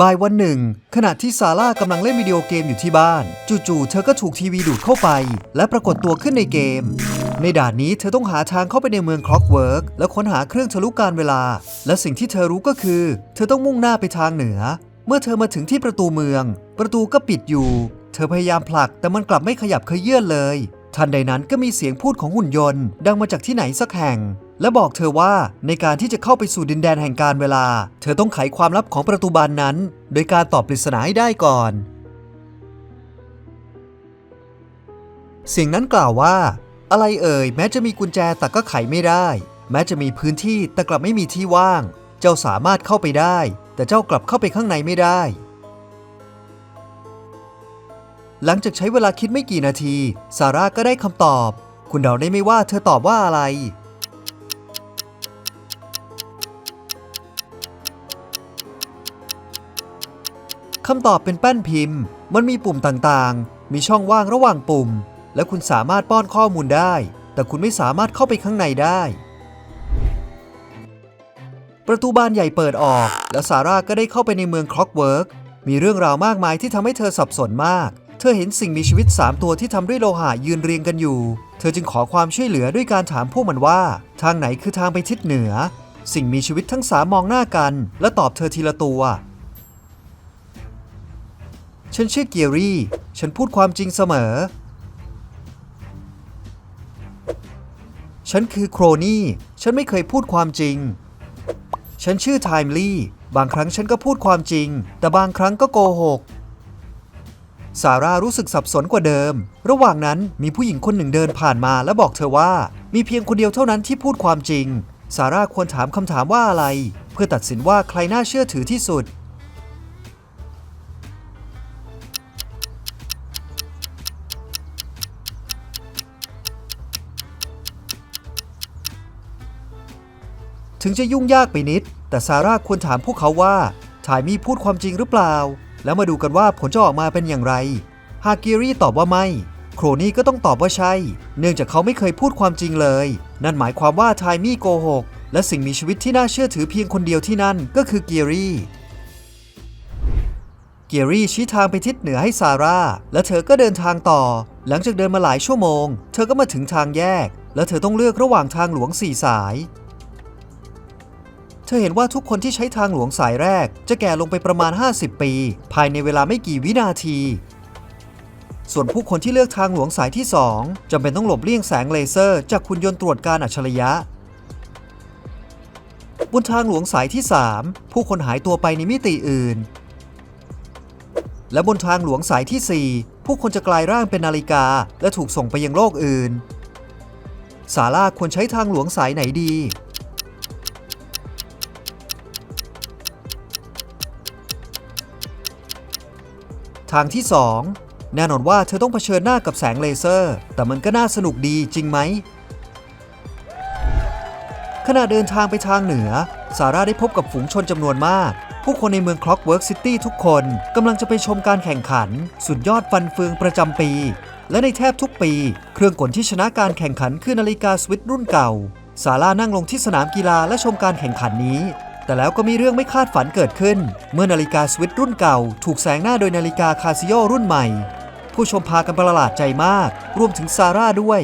บ่ายวันหนึ่ง ขณะที่ซาร่ากำลังเล่นวิดีโอเกมอยู่ที่บ้าน จู่ๆ เธอก็ถูกทีวีดูดเข้าไป และปรากฏตัวขึ้นในเกม ในด่านนี้เธอต้องหาทางเข้าไปในเมืองคล็อกเวิร์กและค้นหาเครื่องทะลุการเวลา และสิ่งที่เธอรู้ก็คือ เธอต้องมุ่งหน้าไปทางเหนือ เมื่อเธอมาถึงที่ประตูเมือง ประตูก็ปิดอยู่ เธอพยายามผลักแต่มันกลับไม่ขยับเขยื่อนเลย ทันใดนั้นก็มีเสียงพูดของหุ่นยนต์ ดังมาจากที่ไหนสักแห่ง และบอกเธอว่าในการที่จะเข้าไปสู่ดินแดนแห่งการเวลา เธอต้องไขความลับของประตูบานนั้น โดยการตอบปริศนาให้ได้ก่อน เสียงนั้นกล่าวว่า อะไรเอ่ย แม้จะมีกุญแจแต่ก็ไขไม่ได้ แม้จะมีพื้นที่แต่กลับไม่มีที่ว่าง เจ้าสามารถเข้าไปได้ แต่เจ้ากลับเข้าไปข้างในไม่ได้ หลังจากใช้เวลาคิดไม่กี่นาที ซาร่าก็ได้คำตอบ คุณเดาได้ไหมว่าเธอตอบว่าอะไร คำตอบเป็นแป้นพิมพ์ มันมีปุ่มต่างๆ มีช่องว่างระหว่างปุ่ม และคุณสามารถป้อนข้อมูลได้ แต่คุณไม่สามารถเข้าไปข้างในได้ ประตูบานใหญ่เปิดออก และซาร่าก็ได้เข้าไปในเมืองคล็อกเวิร์กมีเรื่องราวมากมายที่ทำให้เธอสับสนมาก เธอเห็นสิ่งมีชีวิต 3 ตัวที่ทำด้วยโลหะยืนเรียงกันอยู่ เธอจึงขอความช่วยเหลือด้วยการถามพวกมันว่า ทางไหนคือทางไปทิศเหนือ สิ่งมีชีวิตทั้งสามมองหน้ากัน และตอบเธอทีละตัว ฉันชื่อเกียรี่ ฉันพูดความจริงเสมอ ฉันคือโครนี่ ฉันไม่เคยพูดความจริง ฉันชื่อไทม์ลี่ บางครั้งฉันก็พูดความจริง แต่บางครั้งก็โกหก ซาร่ารู้สึกสับสนกว่าเดิม ระหว่างนั้นมีผู้หญิงคนหนึ่งเดินผ่านมาและบอกเธอว่า มีเพียงคนเดียวเท่านั้นที่พูดความจริง ซาร่าควรถามคำถามว่าอะไร เพื่อตัดสินว่าใครน่าเชื่อถือที่สุด ถึงจะยุ่งยากไปนิด แต่ซาร่าควรถามพวกเขาว่าทายมี่พูดความจริงหรือเปล่า แล้วมาดูกันว่าผลจะออกมาเป็นอย่างไร หากเกียรี่ตอบว่าไม่ โครนี่ก็ต้องตอบว่าใช่ เนื่องจากเขาไม่เคยพูดความจริงเลย นั่นหมายความว่าทายมี่โกหก และสิ่งมีชีวิตที่น่าเชื่อถือเพียงคนเดียวที่นั่นก็คือเกียรี่เกียรี่ชี้ทางไปทิศเหนือให้ซาร่า และเธอก็เดินทางต่อ หลังจากเดินมาหลายชั่วโมง เธอก็มาถึงทางแยก และเธอต้องเลือกระหว่างทางหลวงสี่สาย ธอเห็นว่าทุกคนที่ใช้ทางหลวงสายแรก จะแก่ลงไปประมาณ 50 ปี ภายในเวลาไม่กี่วินาที ส่วนผู้คนที่เลือกทางหลวงสายที่ 2จำเป็นต้องหลบเลี่ยงแสงเลเซอร์ จากคุณยนต์ตรวจการอัจฉริยะ บนทางหลวงสายที่ 3 ผู้คนหายตัวไปในมิติอื่น และบนทางหลวงสายที่ 4 ผู้คนจะกลายร่างเป็นนาฬิกา และถูกส่งไปยังโลกอื่น ซาร่าควรใช้ทางหลวงสายไหนดี ทางที่ 2 แน่นอนว่าเธอต้องเผชิญหน้ากับแสงเลเซอร์ แต่มันก็น่าสนุกดีจริงไหม ขณะเดินทางไปทางเหนือ ซาร่าได้พบกับฝูงชนจำนวนมาก ผู้คนในเมือง Clockwork City ทุกคนกำลังจะไปชมการแข่งขัน สุดยอดฟันเฟืองประจำปี และในแทบทุกปี เครื่องกลที่ชนะการแข่งขันคือนาฬิกาสวิตรุ่นเก่าซาร่านั่งลงที่สนามกีฬาและชมการแข่งขันนี้ แต่แล้วก็มีเรื่องไม่คาดฝันเกิดขึ้น เมื่อนาฬิกาสวิตรุ่นเก่า ถูกแซงหน้าโดยนาฬิกาคาซิโอรุ่นใหม่ ผู้ชมพากันประหลาดใจมาก รวมถึงซาร่าด้วย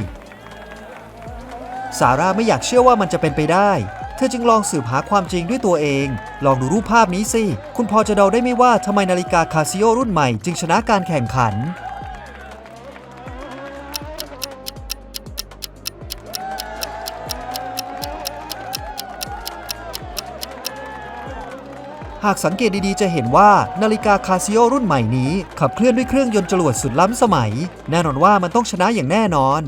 ซาร่าไม่อยากเชื่อว่ามันจะเป็นไปได้ เธอจึงลองสืบหาความจริงด้วยตัวเอง ลองดูรูปภาพนี้สิ คุณพอจะเดาได้ไหมว่าทำไมนาฬิกาคาซิโอรุ่นใหม่ จึงชนะการแข่งขัน หากสังเกตดีๆ จะเห็นว่านาฬิกาคาซิโอรุ่นใหม่นี้ ขับเคลื่อนด้วยเครื่องยนต์จรวดสุดล้ำสมัย แน่นอนว่ามันต้องชนะอย่างแน่นอน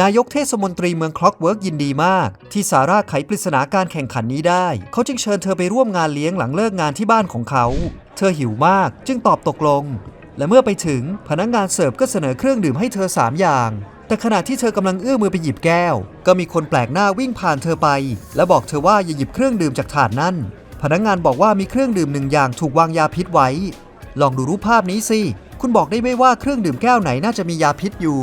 นายกเทศมนตรีเมืองคล็อกเวิร์กยินดีมาก ที่สาร่าไขปริศนาการแข่งขันนี้ได้ เขาจึงเชิญเธอไปร่วมงานเลี้ยงหลังเลิกงานที่บ้านของเขา เธอหิวมากจึงตอบตกลง และเมื่อไปถึงพนักงงานเสิร์ฟก็เสนอเครื่องดื่มให้เธอ3อย่าง แต่ขณะที่เธอกำลังเอื้อมมือไปหยิบแก้ว ก็มีคนแปลกหน้าวิ่งผ่านเธอไป และบอกเธอว่าอย่าหยิบเครื่องดื่มจากถาดนั่น พนักงงานบอกว่ามีเครื่องดื่มหนึ่งอย่างถูกวางยาพิษไว้ ลองดูรูปภาพนี้สิ คุณบอกได้ไหมว่าเครื่องดื่มแก้วไหนน่าจะมียาพิษอยู่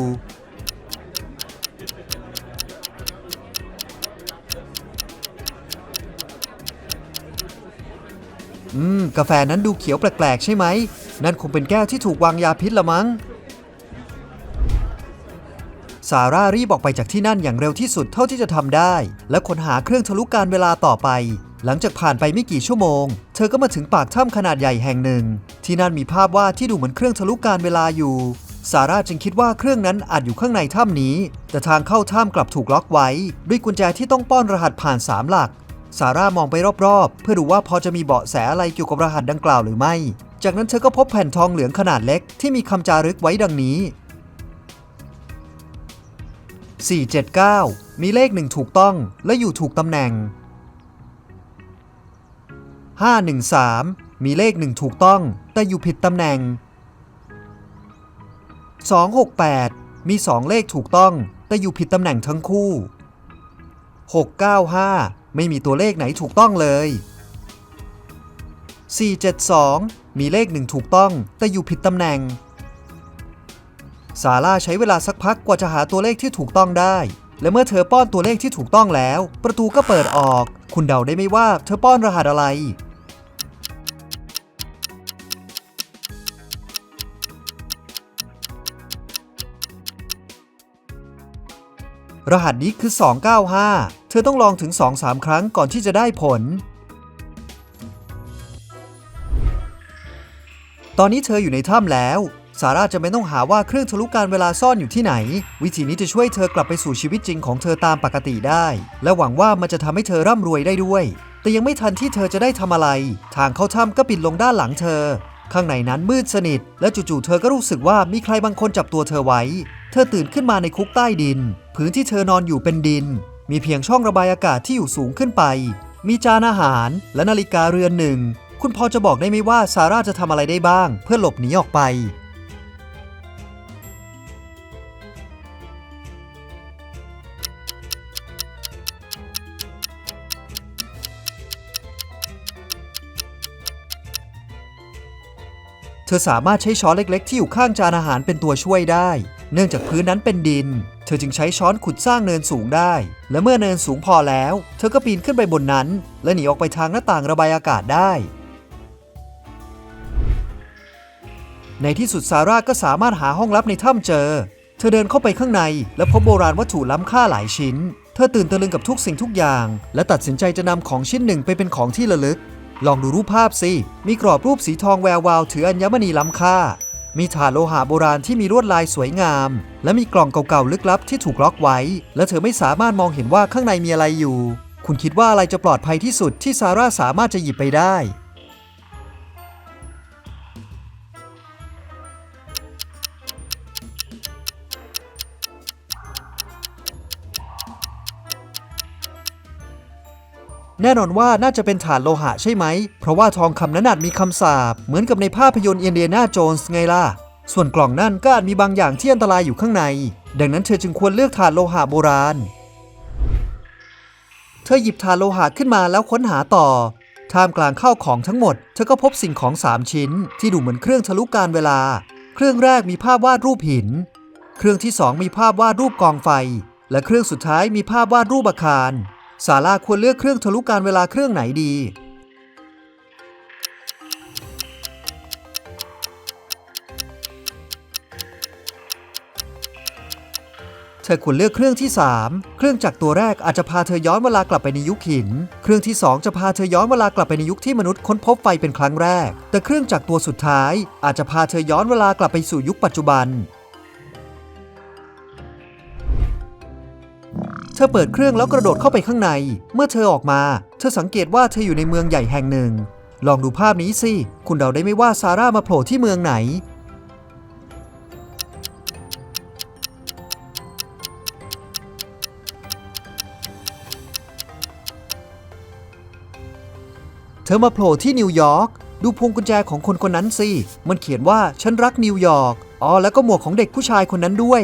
อืม กาแฟนั้นดูเขียวแปลกๆ ใช่ไหม นั่นคงเป็นแก้วที่ถูกวางยาพิษละมั้ง ซาร่ารีบออกไปจากที่นั่นอย่างเร็วที่สุดเท่าที่จะทำได้ และค้นหาเครื่องทะลุการเวลาต่อไป หลังจากผ่านไปไม่กี่ชั่วโมง เธอก็มาถึงปากถ้ำขนาดใหญ่แห่งหนึ่ง ที่นั่นมีภาพวาดที่ดูเหมือนเครื่องทะลุการเวลาอยู่ซาร่าจึงคิดว่าเครื่องนั้นอาจอยู่ข้างในถ้ำนี้ แต่ทางเข้าถ้ำกลับถูกล็อกไว้ ด้วยกุญแจที่ต้องป้อนรหัสผ่าน 3 หลัก ซาร่ามองไปรอบๆ เพื่อดูว่าพอจะมีเบาะแสอะไรเกี่ยวกับรหัสดังกล่าวหรือไม่ จากนั้นเธอก็พบแผ่นทองเหลืองขนาดเล็กที่มีคำจารึกไว้ดังนี้ 479 มีเลขหนึ่งถูกต้องและอยู่ถูกตำแหน่ง 513 มีเลขหนึ่งถูกต้องแต่อยู่ผิดตำแหน่ง 268 มี2เลขถูกต้องแต่อยู่ผิดตำแหน่งทั้งคู่ 695 ไม่มีตัวเลขไหนถูกต้องเลย 472 มีเลขหนึ่งถูกต้องแต่อยู่ผิดตำแหน่ง ซาร่าใช้เวลาสักพักกว่าจะหาตัวเลขที่ถูกต้องได้ และเมื่อเธอป้อนตัวเลขที่ถูกต้องแล้ว ประตูก็เปิดออก คุณเดาได้ไหมว่าเธอป้อนรหัสอะไร รหัสนี้คือ 295 เธอต้องลองถึง 2-3 ครั้งก่อนที่จะได้ผลตอนนี้เธออยู่ในถ้ำแล้ว ซาร่าจะไม่ต้องหาว่าเครื่องทะลุการเวลาซ่อนอยู่ที่ไหน วิธีนี้จะช่วยเธอกลับไปสู่ชีวิตจริงของเธอตามปกติได้ และหวังว่ามันจะทำให้เธอร่ำรวยได้ด้วย แต่ยังไม่ทันที่เธอจะได้ทำอะไร ทางเข้าถ้ำก็ปิดลงด้านหลังเธอ ข้างในนั้นมืดสนิท และจู่ๆเธอก็รู้สึกว่ามีใครบางคนจับตัวเธอไว้ เธอตื่นขึ้นมาในคุกใต้ดิน พื้นที่เธอนอนอยู่เป็นดิน มีเพียงช่องระบายอากาศที่อยู่สูงขึ้นไป มีจานอาหารและนาฬิกาเรือนหนึ่ง คุณพอจะบอกได้ไหมว่าซาร่าจะทำอะไรได้บ้าง เพื่อหลบหนีออกไป เธอสามารถใช้ช้อนเล็กๆ ที่อยู่ข้างจานอาหารเป็นตัวช่วยได้ เนื่องจากพื้นนั้นเป็นดิน เธอจึงใช้ช้อนขุดสร้างเนินสูงได้ และเมื่อเนินสูงพอแล้ว เธอก็ปีนขึ้นไปบนนั้น และหนีออกไปทางหน้าต่างระบายอากาศได้ ในที่สุดซาร่าก็สามารถหาห้องลับในถ้ำเจอ เธอเดินเข้าไปข้างใน และพบโบราณวัตถุล้ำค่าหลายชิ้น เธอตื่นตะลึงกับทุกสิ่งทุกอย่าง และตัดสินใจจะนำของชิ้นหนึ่งไปเป็นของที่ระลึก ลองดูรูปภาพสิ มีกรอบรูปสีทองแวววาวถืออัญมณีล้ำค่า มีถาดโลหะโบราณที่มีลวดลายสวยงาม และมีกล่องเก่าๆลึกลับที่ถูกล็อกไว้ และเธอไม่สามารถมองเห็นว่าข้างในมีอะไรอยู่ คุณคิดว่าอะไรจะปลอดภัยที่สุดที่ซาร่าสามารถจะหยิบไปได้ แน่นอนว่าน่าจะเป็นฐานโลหะใช่ไหม เพราะว่าทองคำนั้นอาจมีคำสาปเหมือนกับในภาพยนตร์เอนเดียนาโจนส์ไงล่ะ ส่วนกล่องนั่นก็อาจมีบางอย่างที่อันตรายอยู่ข้างใน ดังนั้นเธอจึงควรเลือกฐานโลหะโบราณ เธอหยิบฐานโลหะขึ้นมาแล้วค้นหาต่อ ท่ามกลางข้าวของทั้งหมด เธอก็พบสิ่งของ 3 ชิ้น ที่ดูเหมือนเครื่องทะลุการเวลา เครื่องแรกมีภาพวาดรูปหิน เครื่องที่ 2 มีภาพวาดรูปกองไฟ และเครื่องสุดท้ายมีภาพวาดรูปอาคาร ซาร่าควรเลือกเครื่องทะลุการเวลาเครื่องไหนดี เธอควรเลือกเครื่องที่ 3 เครื่องจักรตัวแรกอาจจะพาเธอย้อนเวลากลับไปในยุคหิน เครื่องที่ 2 จะพาเธอย้อนเวลากลับไปในยุคที่มนุษย์ค้นพบไฟเป็นครั้งแรก แต่เครื่องจักรตัวสุดท้าย อาจจะพาเธอย้อนเวลากลับไปสู่ยุคปัจจุบัน อเปิดเครื่องแล้วกระโดดเข้าไปข้างใน เมื่อเธอออกมา เธอสังเกตว่าเธออยู่ในเมืองใหญ่แห่งหนึ่ง ลองดูภาพนี้สิ คุณเดาได้ไหมว่าซาร่ามาโผล่ที่เมืองไหน เธอมาโผล่ที่นิวยอร์ก ดูพวงกุญแจของคนคนนั้นสิ มันเขียนว่าฉันรักนิวยอร์ก อ๋อ แล้วก็หมวกของเด็กผู้ชายคนนั้นด้วย